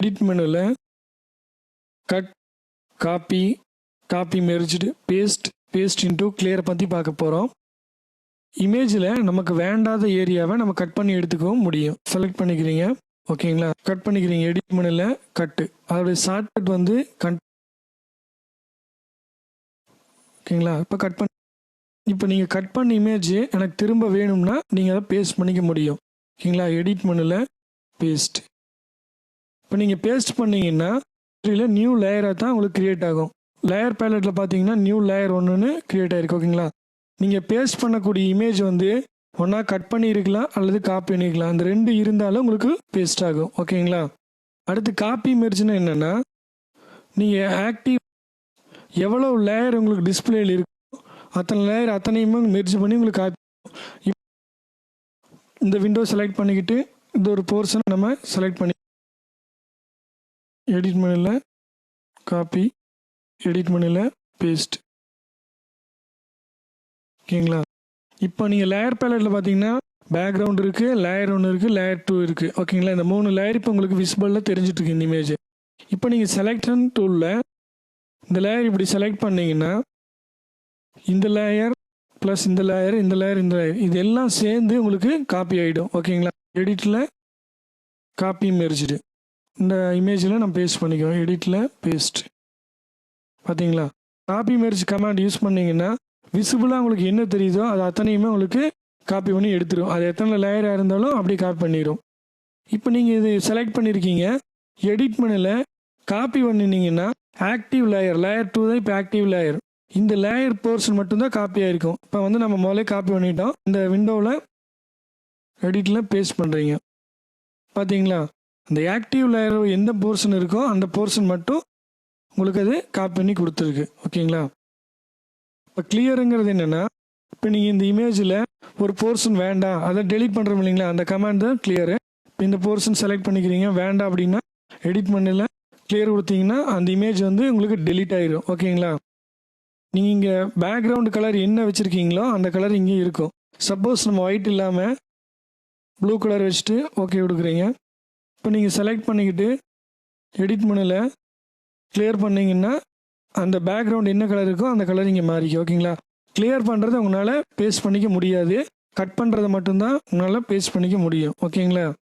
Edit மெனுவில் cut copy copy merged paste paste into clear பற்றி பார்க்க போகிறோம் இமேஜில் நமக்கு வேண்டாத ஏரியாவை நம்ம கட் பண்ணி எடுத்துக்கவும் முடியும். செலக்ட் பண்ணிக்கிறீங்க. ஓகேங்களா கட் பண்ணிக்கிறீங்க. எடிட் மெனுவில் கட்டு அதோடைய ஷார்ட்கட் வந்து கட் ஓகேங்களா இப்போ கட் பண்ணி இப்போ நீங்கள் கட் பண்ண இமேஜ் எனக்கு திரும்ப வேணும்னா நீங்கள் அதை பேஸ்ட் பண்ணிக்க முடியும். ஓகேங்களா எடிட் மெனுவில் பேஸ்ட் இப்போ நீங்கள் பேஸ்ட் பண்ணீங்கன்னா இதில் நியூ லேயராக தான் உங்களுக்கு க்ரியேட் ஆகும். லேயர் பேலட்டில் பார்த்தீங்கன்னா நியூ லேயர் ஒன்றுன்னு க்ரியேட் ஆயிருக்கு ஓகேங்களா? நீங்கள் பேஸ்ட் பண்ணக்கூடிய இமேஜ் வந்து ஒன்றா கட் பண்ணியிருக்கலாம் அல்லது காப்பி பண்ணிக்கலாம் அந்த ரெண்டு இருந்தாலும் உங்களுக்கு பேஸ்ட் ஆகும் ஓகேங்களா? அடுத்து காப்பி மெர்ஜ்னா என்னென்னா நீங்கள் ஆக்டிவ் எவ்வளோ லேயர் உங்களுக்கு டிஸ்பிளேல இருக்கோ அத்தனை லேயர் அத்தனையுமே மெர்ஜ் பண்ணி உங்களுக்கு காப்பி இந்த விண்டோ செலக்ட் பண்ணிக்கிட்டு இந்த ஒரு போர்ஷனை நம்ம செலக்ட் பண்ணி எடிட் மணியில் காப்பி எடிட் மணியில் பேஸ்ட் ஓகேங்களா? இப்போ நீங்கள் லேயர் பேலட்டில் பார்த்தீங்கன்னா பேக்ரவுண்ட் இருக்குது லேயர் ஒன்று இருக்குது லேயர் டூ இருக்குது ஓகேங்களா? இந்த மூணு லேயர் இப்போ உங்களுக்கு விசிபிளில் தெரிஞ்சிட்டு இருக்கு இந்த இமேஜ் இப்போ நீங்கள் செலக்ஷன் டூலில் இந்த லேயர் இப்படி செலக்ட் பண்ணிங்கன்னா இந்த லேயர் ப்ளஸ் இந்த லேயர் இந்த லேயர் இந்த லேயர் இது எல்லாம் சேர்ந்து உங்களுக்கு காப்பி ஆகிடும் ஓகேங்களா? எடிட்டில் காப்பி மெரிச்சிடு இந்த இமேஜில் நம்ம பேஸ்ட் பண்ணிக்குவோம் எடிட்டில் பேஸ்ட் பார்த்தீங்களா காப்பி மெர்ஜ் கமாண்ட் யூஸ் பண்ணிங்கன்னா விசிபிளாக உங்களுக்கு என்ன தெரியுதோ அது அத்தனையுமே உங்களுக்கு காப்பி பண்ணி எடுத்துரும். அது எத்தனை லேயராக இருந்தாலும் அப்படியே காப்பி பண்ணிடும் இப்போ நீங்கள் இது செலக்ட் பண்ணியிருக்கீங்க எடிட் பண்ணல காப்பி பண்ணினீங்கன்னா ஆக்டிவ் லேயர் லேயர் டூ தான் இப்போ ஆக்டிவ் லேயர் இந்த லேயர் போர்ஷன் மட்டும்தான் காப்பி ஆயிருக்கும். இப்போ வந்து நம்ம முதல்ல காப்பி பண்ணிட்டோம். இந்த விண்டோவில் எடிட்டில் பேஸ்ட் பண்ணுறீங்க பார்த்தீங்களா அந்த ஆக்டிவ் லேயர் எந்த போர்ஷன் இருக்கோ அந்த போர்ஷன் மட்டும் உங்களுக்கு அது காப்பி பண்ணி கொடுத்துருக்கு. ஓகேங்களா? இப்போ கிளியருங்கிறது என்னென்னா இப்போ நீங்கள் இந்த இமேஜில் ஒரு போர்ஷன் வேண்டாம். அதை டெலிட் பண்ணுறோம் இல்லைங்களா? அந்த கமாண்ட் தான் கிளியரு இப்போ இந்த போர்ஷன் செலக்ட் பண்ணிக்கிறீங்க வேண்டாம் அப்படின்னா எடிட் பண்ணல கிளியர் கொடுத்தீங்கன்னா அந்த இமேஜ் வந்து உங்களுக்கு டெலீட் ஆயிரும். ஓகேங்களா? நீங்கள் இங்கே பேக்ரவுண்ட் கலர் என்ன வச்சுருக்கீங்களோ அந்த கலர் இங்கே இருக்கும். சப்போஸ் நம்ம ஒயிட் இல்லாமல் ப்ளூ கலர் வச்சுட்டு ஓகே கொடுக்குறீங்க. இப்போ நீங்கள் செலக்ட் பண்ணிக்கிட்டு எடிட் பண்ணல கிளியர் பண்ணிங்கன்னா அந்த பேக்ரவுண்ட் என்ன கலர் இருக்கோ அந்த கலர் இங்கே மாறிக்கும் ஓகேங்களா கிளியர் பண்ணுறதை உங்களால் பேஸ்ட் பண்ணிக்க முடியாது. கட் பண்ணுறதை மட்டும்தான் உங்களால் பேஸ்ட் பண்ணிக்க முடியும் ஓகேங்களா